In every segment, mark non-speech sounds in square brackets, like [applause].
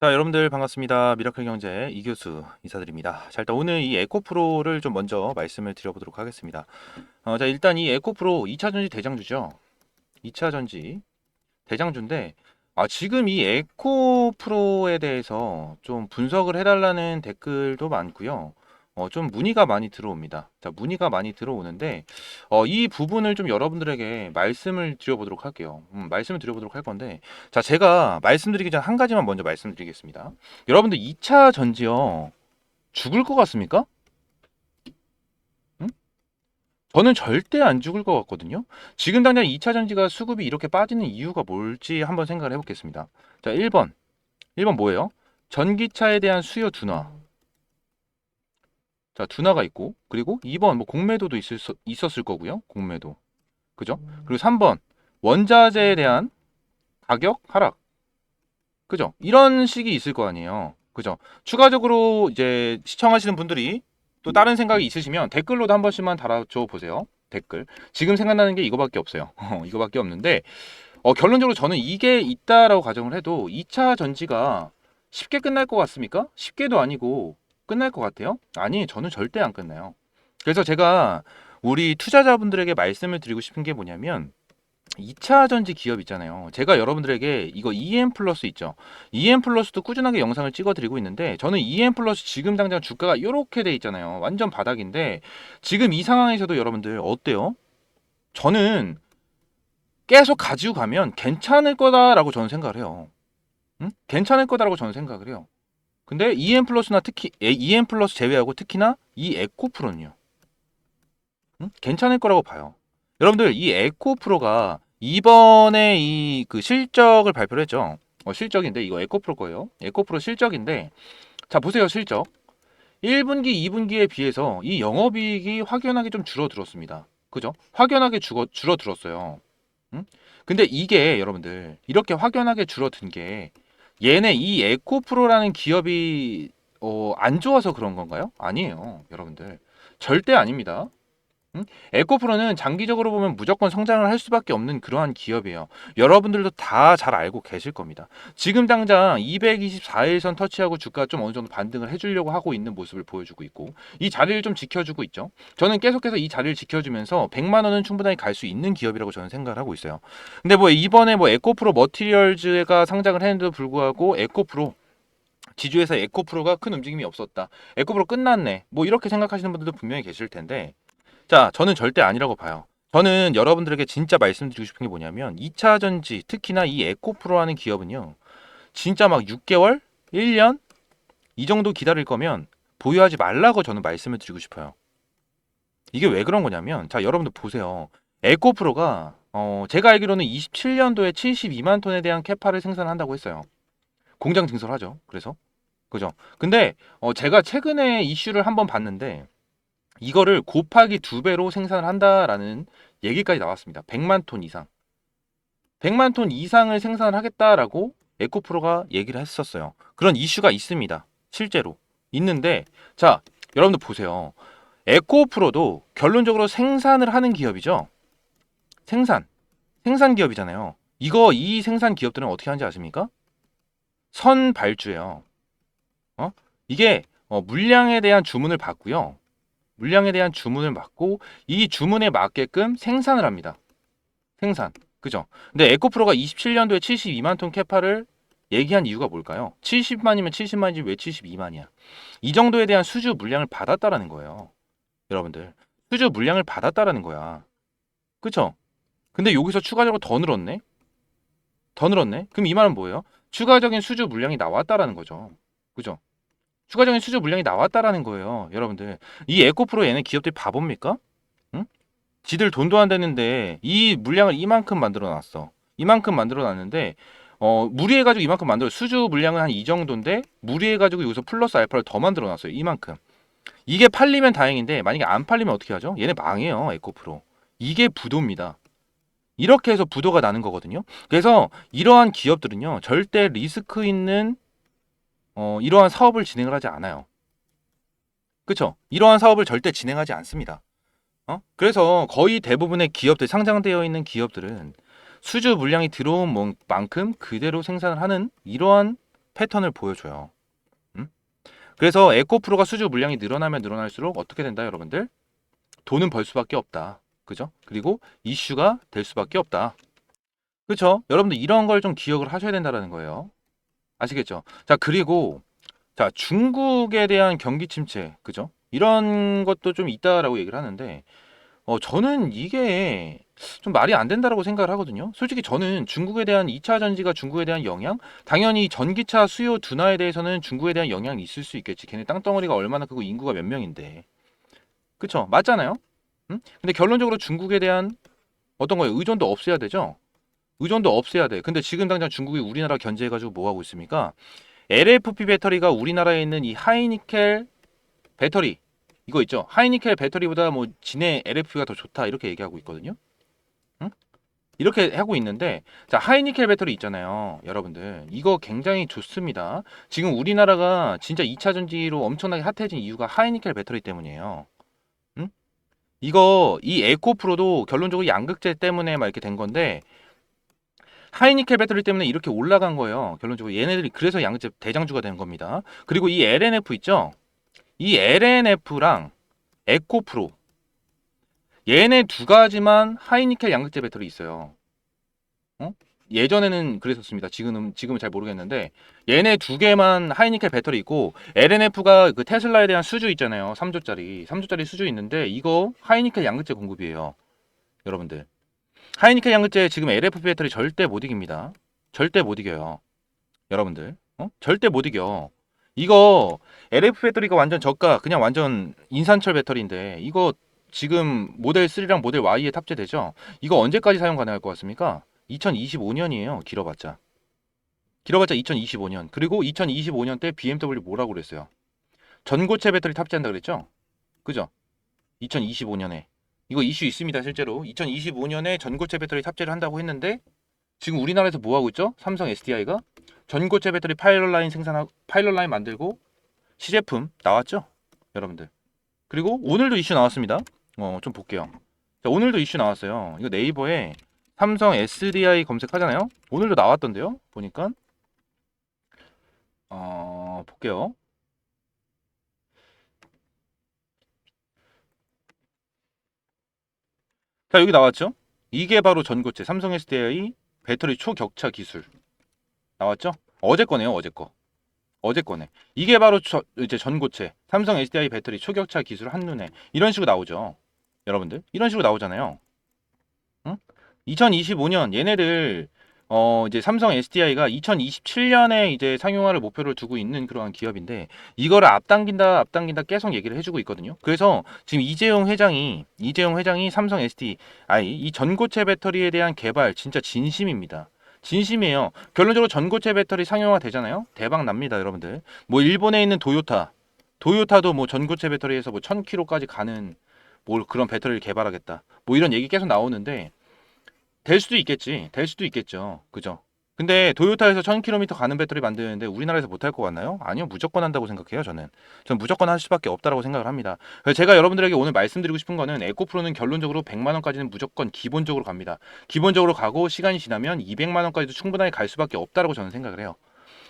자, 여러분들 반갑습니다. 미라클 경제 이 교수 인사드립니다. 자, 일단 오늘 이 에코프로를 좀 먼저 말씀을 드려보도록 하겠습니다. 어, 자, 일단 이 에코프로 2차 전지 대장주죠. 2차 전지 대장주인데, 아, 지금 이 에코프로에 대해서 좀 분석을 해달라는 댓글도 많고요. 어, 좀 문의가 많이 들어옵니다. 자, 문의가 많이 들어오는데, 어, 이 부분을 좀 여러분들에게 말씀을 드려보도록 할게요. 음, 말씀을 드려보도록 할 건데, 자, 제가 말씀드리기 전 한 가지만 먼저 말씀드리겠습니다. 여러분들 2차 전지요. 죽을 것 같습니까? 응? 저는 절대 안 죽을 것 같거든요. 지금 당장 2차 전지가 수급이 이렇게 빠지는 이유가 뭘지 한번 생각을 해보겠습니다. 자, 1번. 1번 뭐예요? 전기차에 대한 수요 둔화. 자, 둔화가 있고, 그리고 2번 뭐 공매도도 있을, 수- 있었을 거고요. 공매도. 그죠? 그리고 3번 원자재에 대한 가격 하락. 그죠? 이런 식이 있을 거 아니에요. 그죠? 추가적으로 이제 시청하시는 분들이 또 다른 생각이 있으시면 댓글로도 한 번씩만 달아줘 보세요. 댓글. 지금 생각나는 게 이거밖에 없어요. [laughs] 이거밖에 없는데 어, 결론적으로 저는 이게 있다라고 가정을 해도 2차 전지가 쉽게 끝날 것 같습니까? 쉽게도 아니고 끝날 것 같아요? 아니, 저는 절대 안 끝나요. 그래서 제가 우리 투자자분들에게 말씀을 드리고 싶은 게 뭐냐면 2차 전지 기업 있잖아요. 제가 여러분들에게 이거 EM 플러스 있죠. EM 플러스도 꾸준하게 영상을 찍어 드리고 있는데 저는 EM 플러스 지금 당장 주가가 이렇게 돼 있잖아요. 완전 바닥인데 지금 이 상황에서도 여러분들 어때요? 저는 계속 가지고 가면 괜찮을 거다라고 저는 생각을 해요. 응? 괜찮을 거다라고 저는 생각을 해요. 근데 EM 플러스나 특히 에- EM 플러스 제외하고 특히나 이 에코 프로는요. 응? 괜찮을 거라고 봐요. 여러분들 이 에코 프로가 이번에 이 그 실적을 발표를 했죠. 어, 실적인데 이거 에코 프로 거예요. 에코 프로 실적인데 자 보세요 실적. 1분기, 2분기에 비해서 이 영업이익이 확연하게 좀 줄어들었습니다. 그죠? 확연하게 죽어, 줄어들었어요. 응? 근데 이게 여러분들 이렇게 확연하게 줄어든 게 얘네 이 에코프로라는 기업이 어, 안 좋아서 그런 건가요? 아니에요, 여러분들. 절대 아닙니다. 응? 에코프로는 장기적으로 보면 무조건 성장을 할 수밖에 없는 그러한 기업이에요. 여러분들도 다 잘 알고 계실 겁니다. 지금 당장 224일선 터치하고 주가 좀 어느 정도 반등을 해주려고 하고 있는 모습을 보여주고 있고 이 자리를 좀 지켜주고 있죠. 저는 계속해서 이 자리를 지켜주면서 100만 원은 충분하게 갈수 있는 기업이라고 저는 생각을 하고 있어요. 근데 뭐 이번에 뭐 에코프로 머티리얼즈가 상장을 했는데도 불구하고 에코프로 지주에서 에코프로가 큰 움직임이 없었다. 에코프로 끝났네. 뭐 이렇게 생각하시는 분들도 분명히 계실 텐데 자, 저는 절대 아니라고 봐요. 저는 여러분들에게 진짜 말씀드리고 싶은 게 뭐냐면 2차 전지, 특히나 이 에코프로 하는 기업은요. 진짜 막 6개월, 1년 이 정도 기다릴 거면 보유하지 말라고 저는 말씀을 드리고 싶어요. 이게 왜 그런 거냐면 자, 여러분들 보세요. 에코프로가 어, 제가 알기로는 27년도에 72만 톤에 대한 캐파를 생산한다고 했어요. 공장 증설하죠. 그래서 그죠? 근데 어, 제가 최근에 이슈를 한번 봤는데 이거를 곱하기 두 배로 생산을 한다라는 얘기까지 나왔습니다. 100만 톤 이상. 100만 톤 이상을 생산을 하겠다라고 에코프로가 얘기를 했었어요. 그런 이슈가 있습니다. 실제로. 있는데, 자, 여러분들 보세요. 에코프로도 결론적으로 생산을 하는 기업이죠. 생산. 생산 기업이잖아요. 이거, 이 생산 기업들은 어떻게 하는지 아십니까? 선발주예요. 어? 이게 어, 물량에 대한 주문을 받고요. 물량에 대한 주문을 받고 이 주문에 맞게끔 생산을 합니다. 생산. 그죠? 근데 에코프로가 27년도에 72만 톤 캐파를 얘기한 이유가 뭘까요? 70만이면 70만이지 왜 72만이야? 이 정도에 대한 수주 물량을 받았다라는 거예요. 여러분들. 수주 물량을 받았다라는 거야. 그쵸? 근데 여기서 추가적으로 더 늘었네? 더 늘었네? 그럼 이 말은 뭐예요? 추가적인 수주 물량이 나왔다라는 거죠. 그죠? 추가적인 수주 물량이 나왔다라는 거예요. 여러분들. 이 에코프로 얘네 기업들이 바보입니까? 응? 지들 돈도 안 되는데 이 물량을 이만큼 만들어 놨어. 이만큼 만들어 놨는데 어, 무리해 가지고 이만큼 만들어 수주 물량은 한 이 정도인데 무리해 가지고 여기서 플러스 알파를 더 만들어 놨어요. 이만큼. 이게 팔리면 다행인데 만약에 안 팔리면 어떻게 하죠? 얘네 망해요. 에코프로. 이게 부도입니다. 이렇게 해서 부도가 나는 거거든요. 그래서 이러한 기업들은요. 절대 리스크 있는 어, 이러한 사업을 진행을 하지 않아요. 그쵸? 이러한 사업을 절대 진행하지 않습니다. 어? 그래서 거의 대부분의 기업들, 상장되어 있는 기업들은 수주 물량이 들어온 뭐- 만큼 그대로 생산을 하는 이러한 패턴을 보여줘요. 음? 그래서 에코프로가 수주 물량이 늘어나면 늘어날수록 어떻게 된다, 여러분들? 돈은 벌 수밖에 없다. 그죠? 그리고 이슈가 될 수밖에 없다. 그렇죠? 여러분들 이런 걸 좀 기억을 하셔야 된다라는 거예요. 아시겠죠? 자, 그리고 자, 중국에 대한 경기 침체, 그죠? 이런 것도 좀 있다라고 얘기를 하는데 어, 저는 이게 좀 말이 안 된다라고 생각을 하거든요. 솔직히 저는 중국에 대한 2차 전지가 중국에 대한 영향, 당연히 전기차 수요 둔화에 대해서는 중국에 대한 영향이 있을 수 있겠지. 걔네 땅덩어리가 얼마나 크고 인구가 몇 명인데. 그쵸? 맞잖아요? 응? 근데 결론적으로 중국에 대한 어떤 거예요? 의존도 없애야 되죠? 의존도 없애야 돼. 근데 지금 당장 중국이 우리나라 견제해가지고 뭐 하고 있습니까? LFP 배터리가 우리나라에 있는 이 하이니켈 배터리 이거 있죠? 하이니켈 배터리보다 뭐 진해 LFP가 더 좋다 이렇게 얘기하고 있거든요. 응? 이렇게 하고 있는데 자 하이니켈 배터리 있잖아요, 여러분들 이거 굉장히 좋습니다. 지금 우리나라가 진짜 2차 전지로 엄청나게 핫해진 이유가 하이니켈 배터리 때문이에요. 응? 이거 이 에코프로도 결론적으로 양극재 때문에 막 이렇게 된 건데 하이니켈 배터리 때문에 이렇게 올라간 거예요. 결론적으로 얘네들이 그래서 양극재 대장주가 된 겁니다. 그리고 이 LNF 있죠? 이 LNF랑 에코프로 얘네 두 가지만 하이니켈 양극재 배터리 있어요. 어? 예전에는 그랬었습니다. 지금은 지금은 잘 모르겠는데 얘네 두 개만 하이니켈 배터리 있고 LNF가 그 테슬라에 대한 수주 있잖아요. 3조짜리 3조짜리 수주 있는데 이거 하이니켈 양극재 공급이에요. 여러분들 하이니켈 양극재 지금 LFP 배터리 절대 못 이깁니다. 절대 못 이겨요. 여러분들 어? 절대 못 이겨. 이거 LF 배터리가 완전 저가 그냥 완전 인산철 배터리인데 이거 지금 모델 3랑 모델 Y에 탑재되죠? 이거 언제까지 사용 가능할 것 같습니까? 2025년이에요. 길어봤자. 길어봤자 2025년. 그리고 2025년 때 BMW 뭐라고 그랬어요? 전고체 배터리 탑재한다 그랬죠? 그죠? 2025년에. 이거 이슈 있습니다, 실제로. 2025년에 전고체 배터리 탑재를 한다고 했는데 지금 우리나라에서 뭐 하고 있죠? 삼성 SDI가 전고체 배터리 파일럿 라인 생산하고 파일럿 라인 만들고 시제품 나왔죠? 여러분들. 그리고 오늘도 이슈 나왔습니다. 어, 좀 볼게요. 자, 오늘도 이슈 나왔어요. 이거 네이버에 삼성 SDI 검색하잖아요. 오늘도 나왔던데요. 보니까 어, 볼게요. 자, 여기 나왔죠? 이게 바로 전고체 삼성 SDI 배터리 초격차 기술 나왔죠? 어제 거네요, 어제 거. 어제 거네. 이게 바로 저, 이제 전고체 삼성 SDI 배터리 초격차 기술 한눈에 이런 식으로 나오죠. 여러분들 이런 식으로 나오잖아요. 응? 2025년 얘네들 어 이제 삼성 SDI가 2027년에 이제 상용화를 목표를 두고 있는 그러한 기업인데 이거를 앞당긴다 앞당긴다 계속 얘기를 해주고 있거든요. 그래서 지금 이재용 회장이 이재용 회장이 삼성 SDI 이 전고체 배터리에 대한 개발 진짜 진심입니다. 진심이에요. 결론적으로 전고체 배터리 상용화 되잖아요. 대박 납니다, 여러분들. 뭐 일본에 있는 도요타, 도요타도 뭐 전고체 배터리에서 뭐 1000km까지 가는 뭘 그런 배터리를 개발하겠다. 뭐 이런 얘기 계속 나오는데 될 수도 있겠지. 될 수도 있겠죠. 그죠? 근데 도요타에서 1000km 가는 배터리 만드는데 우리나라에서 못할 것 같나요? 아니요. 무조건 한다고 생각해요, 저는. 저는 무조건 할 수밖에 없다라고 생각을 합니다. 제가 여러분들에게 오늘 말씀드리고 싶은 거는 에코프로는 결론적으로 100만 원까지는 무조건 기본적으로 갑니다. 기본적으로 가고 시간이 지나면 200만 원까지도 충분하게 갈 수밖에 없다라고 저는 생각을 해요.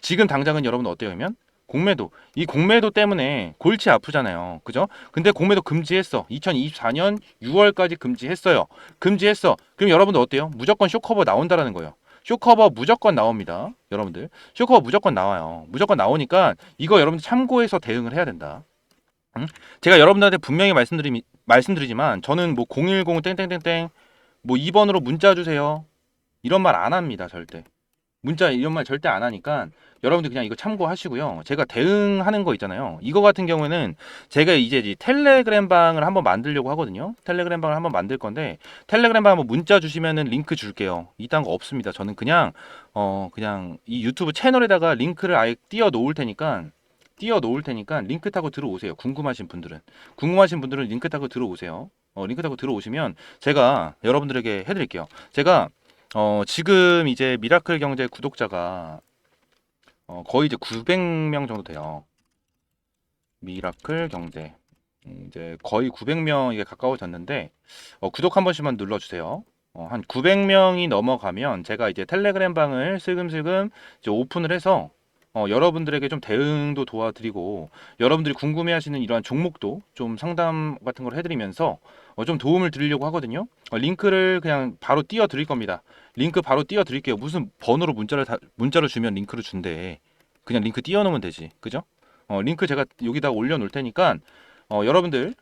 지금 당장은 여러분 어때요? 그러면 공매도 이 공매도 때문에 골치 아프잖아요. 그죠? 근데 공매도 금지했어. 2024년 6월까지 금지했어요. 금지했어. 그럼 여러분들 어때요? 무조건 쇼커버 나온다라는 거예요. 쇼커버 무조건 나옵니다. 여러분들. 쇼커버 무조건 나와요. 무조건 나오니까 이거 여러분들 참고해서 대응을 해야 된다. 응? 제가 여러분들한테 분명히 말씀드리, 말씀드리지만 저는 뭐 010 땡땡땡땡 뭐 2번으로 문자 주세요. 이런 말 안 합니다. 절대. 문자 이런 말 절대 안 하니까 여러분들 그냥 이거 참고하시고요. 제가 대응하는 거 있잖아요. 이거 같은 경우에는 제가 이제 이 텔레그램 방을 한번 만들려고 하거든요. 텔레그램 방을 한번 만들 건데 텔레그램 방 한번 문자 주시면은 링크 줄게요. 이딴 거 없습니다. 저는 그냥 어 그냥 이 유튜브 채널에다가 링크를 아예 띄워 놓을 테니까 띄워 놓을 테니까 링크 타고 들어오세요. 궁금하신 분들은 궁금하신 분들은 링크 타고 들어오세요. 어, 링크 타고 들어오시면 제가 여러분들에게 해드릴게요. 제가 어, 지금 이제 미라클 경제 구독자가 어, 거의 이제 900명 정도 돼요. 미라클 경제. 음, 이제 거의 900명에 가까워졌는데 어, 구독 한 번씩만 눌러주세요. 어, 한 900명이 넘어가면 제가 이제 텔레그램 방을 슬금슬금 이제 오픈을 해서 어, 여러분들에게 좀 대응도 도와드리고 여러분들이 궁금해하시는 이러한 종목도 좀 상담 같은 걸 해드리면서 어, 좀 도움을 드리려고 하거든요. 어, 링크를 그냥 바로 띄워 드릴 겁니다. 링크 바로 띄워 드릴게요. 무슨 번호로 문자를 다, 문자로 주면 링크를 준대. 그냥 링크 띄워 놓으면 되지. 그죠? 어, 링크 제가 여기다 올려 놓을 테니까 어, 여러분들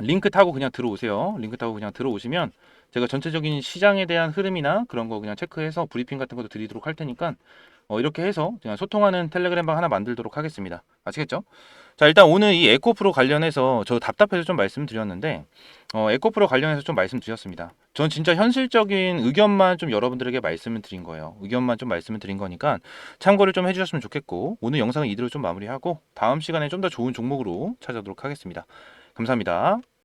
링크 타고 그냥 들어오세요. 링크 타고 그냥 들어오시면 제가 전체적인 시장에 대한 흐름이나 그런 거 그냥 체크해서 브리핑 같은 것도 드리도록 할 테니까 어, 이렇게 해서 그냥 소통하는 텔레그램 방 하나 만들도록 하겠습니다. 아시겠죠? 자, 일단 오늘 이 에코프로 관련해서 저 답답해서 좀 말씀드렸는데 어, 에코프로 관련해서 좀 말씀드렸습니다. 전 진짜 현실적인 의견만 좀 여러분들에게 말씀을 드린 거예요. 의견만 좀 말씀을 드린 거니까 참고를 좀 해주셨으면 좋겠고 오늘 영상은 이대로 좀 마무리하고 다음 시간에 좀 더 좋은 종목으로 찾아오도록 하겠습니다. 감사합니다.